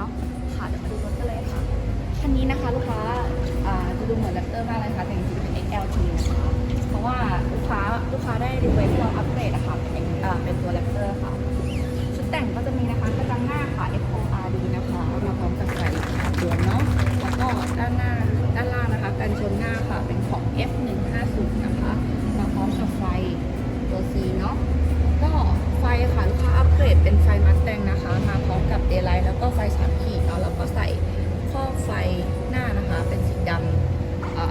เนาะค่ะเดี๋ยวมาดูรถกันเลยค่ะคันนี้นะคะลูกค้าจะดูเหมือนแรปเตอร์มากเลยค่ะแต่จริงๆเป็น XLT นะคะเพราะว่าลูกค้าลูกค้าได้รีเควสที่เราอัปเกรดนะคะเป็นเป็นตัวแรปเตอร์ค่ะ ชุดแต่งก็จะมีนะคะกระจังหน้าค่ะ FORD นะคะมาพร้อมกับไฟดวงเนาะแล้วก็ด้านหน้าด้านล่างนะคะกันชนหน้า เดย์ไลท์แล้วก็ไฟสามขีดเนาะแล้วก็ใส่ข้อไฟหน้านะคะ เป็นสีดำอ่า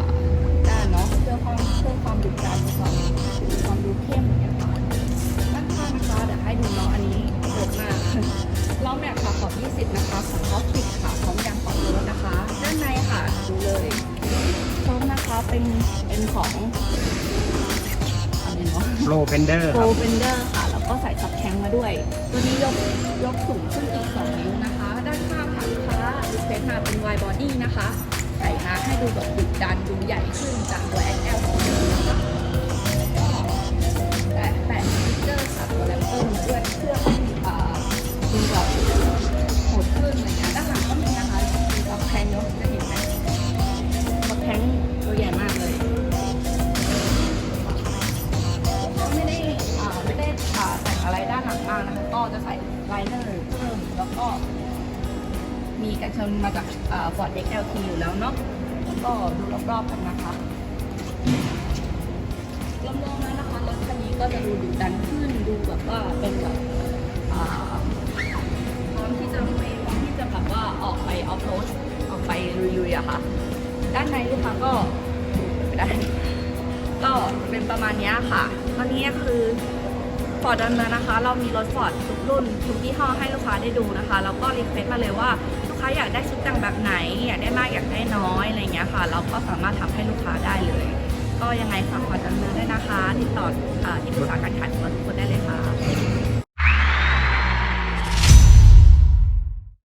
ด้านเนาะเพื่อความเพื่อความดุดันความความดูเข้มอย่างเงี้ยค่ะด้านข้างนะคะเดี๋ยวให้ดูเนาะอันนี้โหดมากล้อแม็กค่ะขอบ 20 นะคะของท็อปปิกค่ะพร้อมยางขอบรถนะคะ ด้านในค่ะดูเลยพร้อมนะคะเป็นเป็นของอะไรเนาะโปรเพนเดอร์โปครรับเฟนเดอร์ค่ะแล้ว ก็ใส่ซับแทงมาด้วย ตัวนี้ยกยกสูงขึ้นอีก 2 นิ้วนะคะ ด้านข้างค่ะลูกค้าดูเซตมาเป็นวบอดี้นะคะ ใส่มาให้ดูแบบดุดันดูใหญ่ขึ้นจากตัว XL ของเดิมนะคะ จะใส่ไลเนอร์เพิ่มแล้วก็ มีกันชนมาจากฟอร์ด XLT อยู่แล้วเนาะแล้วก็ดูรอบๆกันนะคะรวมๆแล้วนะคะรถคันนี้ก็จะดูดุดันขึ้นดูแบบว่าเป็นแบบพร้อมที่จะไปพร้อมที่จะแบบว่าออกไปออฟโรดออกไปลุยๆอะค่ะ ด้านในลูกค้าก็ไม่ได้ก็เป็นประมาณนี้ค่ะตอนนี้คือ ฟอร์ดดำเนินนะคะ เรามีรถฟอร์ดทุกรุ่นทุกยี่ห้อให้ลูกค้าได้ดูนะคะ แล้วก็รีเควสต์มาเลยว่าลูกค้าอยากได้ชุดแต่งแบบไหน อยากได้มากอยากได้น้อยอะไรเงี้ยค่ะ เราก็สามารถทำให้ลูกค้าได้เลย ก็ยังไงฝากฟอร์ดดำเนินด้วยนะคะ ติดต่อที่ปรึกษาการขายของเราทุกคนได้เลย